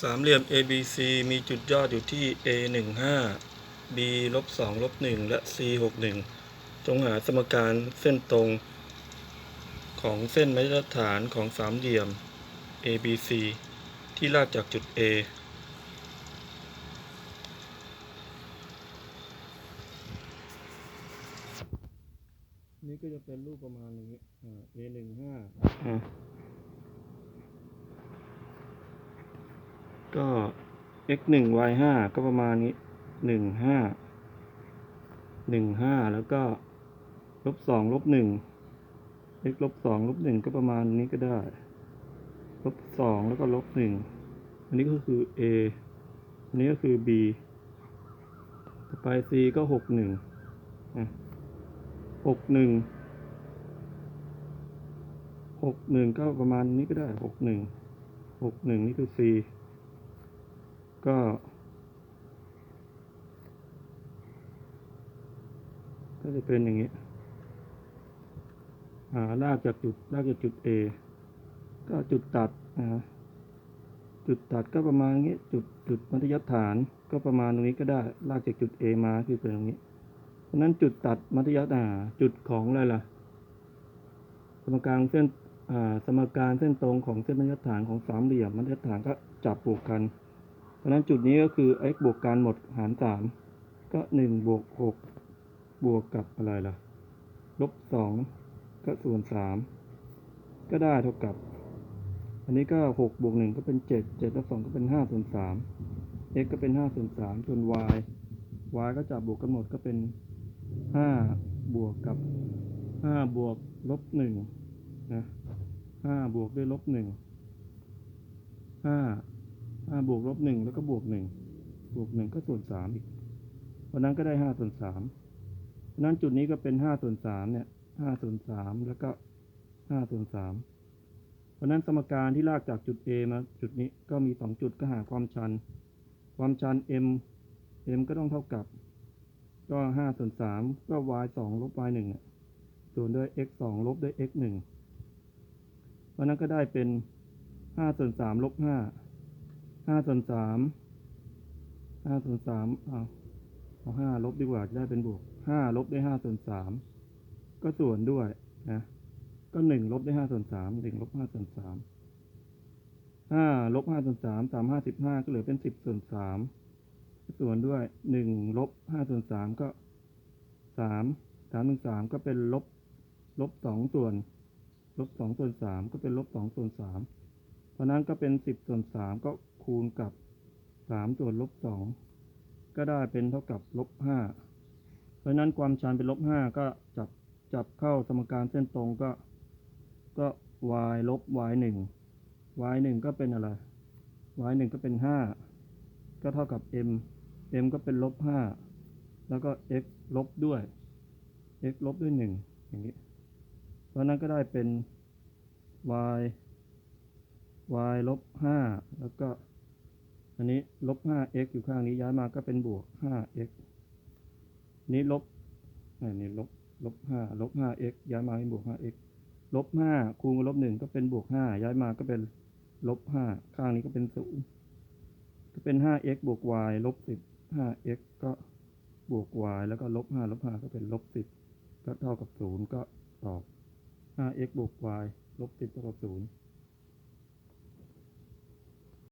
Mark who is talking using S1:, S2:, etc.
S1: สามเหลี่ยม ABC มีจุดยอดอยู่ที่ A 1 5 B ลบ2ลบ1และ C 6 1จงหาสมการเส้นตรงของเส้นมาตรฐานของสามเหลี่ยม ABC ที่ลากจากจุด A นี่ก็จะเป็นรูปประมาณนี้ A 1 5 ก็ x หนึ่ง y ห้าก็ประมาณนี้หนึ่งห้าหนึ่งห้าแล้วก็ลบสองลบหนึ่ง x ลบสองลบหนึ่งก็ประมาณนี้ก็ได้ ลบสองแล้วก็ลบหนึ่ง อันนี้ก็คือ a อันนี้ก็คือ b ต่อไป c ก็หกหนึ่งหกหนึ่งหกหนึ่งก็ประมาณนี้ก็ได้หกหนึ่งหกหนึ่งนี่คือ c ก็ ก็จะเป็นอย่างนี้าลากจากจุดลากจากจุด A ก็จุดตัดนะจุดตัดก็ประมาณนี้จุดจุดมัธยฐานก็ประมาณตรงนี้ก็ได้ลากจากจุด A มาคือเป็นตรงนี้เพราะนั้นจุดตัดมัธยฐานจุดของอะไรล่ะ สมการเส้นสมการเส้นตรงของเส้นมัธยฐานของสามเหลี่ยมมัธยฐานก็จับบวกกัน เพราะฉะนั้นจุดนี้ก็คือ x บวกกันหมดหารสามก็หนึ่งบวกหกบวกกับอะไรล่ะ ลบสองก็ส่วนสามก็ได้เท่ากับ อันนี้ก็หกบวกหนึ่งก็เป็นเจ็ดเจ็ดลบสองก็เป็นห้าส่วนสาม x ก็เป็นห้าส่วนสามส่วน y y ก็จับบวกกันหมดก็เป็นห้าบวกกับห้าบวกลบหนึ่งนะห้าบวกด้วยลบหนึ่งห้า บวกลบหนึ่งแล้วก็บวกหนึ่งบวกหนึ่งก็ส่วนสามอีก เพราะนั้นก็ได้ห้าส่วนสามเพราะนั้นจุดนี้ก็เป็นห้าส่วนสามเนี่ยห้าส่วนสามแล้วก็ห้าส่วนสามเพราะนั้นสมการที่ลากจากจุด A มาจุดนี้ก็มีสองจุดก็หาความชัน ความชัน m m ก็ต้องเท่ากับ ก็ห้าส่วนสามก็ y สองลบ y หนึ่งส่วนด้วย x สองลบด้วย x หนึ่งเพราะนั้นก็ได้เป็นห้าส่วนสามลบห้า ห้าส่วนสามห้าส่วนสามเอาเอาห้าลบดีกว่าจะได้เป็นบวกห้าลบด้วยห้าส่วนสามก็ส่วนด้วยนะก็หนึ่งลบด้วยห้าส่วนสามหนึ่งลบห้าส่วนสามห้าลบห้าส่วนสามสามห้าสิบห้าก็เหลือเป็นสิบส่วนสามส่วนด้วยหนึ่งลบห้าส่วนสามก็สามสามถึงสามก็เป็นลบลบสองส่วน ลบสองส่วนสามก็เป็นลบสองส่วนสามเพราะนั้นก็เป็นสิบส่วนสามก็ คูณกับสามส่วนลบสองก็ได้เป็นเท่ากับลบห้าเพราะนั้นความชันเป็นลบห้าก็จับจับเข้าสมการเส้นตรงก็ก็ y ลบ y หนึ่ง y หนึ่งก็เป็นอะไร y หนึ่งก็เป็นห้าก็เท่ากับ m m ก็เป็นลบห้าแล้วก็ x ลบด้วย x ลบด้วยหนึ่งอย่างนี้ เพราะนั้นก็ได้เป็น y y ลบห้าแล้วก็ อันนี้ลบห้า x อยู่ข้างนี้ย้ายมาก็เป็นบวกห้า x นี้ลบอันนี้ลบลบห้าลบห้า x ย้ายมาเป็นบวกห้า x ลบห้าคูณกับลบหนึ่งก็เป็นบวกห้าย้ายมาก็เป็นลบห้าข้างนี้ก็เป็นศูนย์ก็เป็น 5x บวก y ลบ 10 5x ก็บวก y แล้วก็ลบ 5 ลบ 5 ก็เป็นลบ 10 ก็เท่ากับ 0 ก็ตอบ 5x บวก y ลบ 10 เท่ากับ 0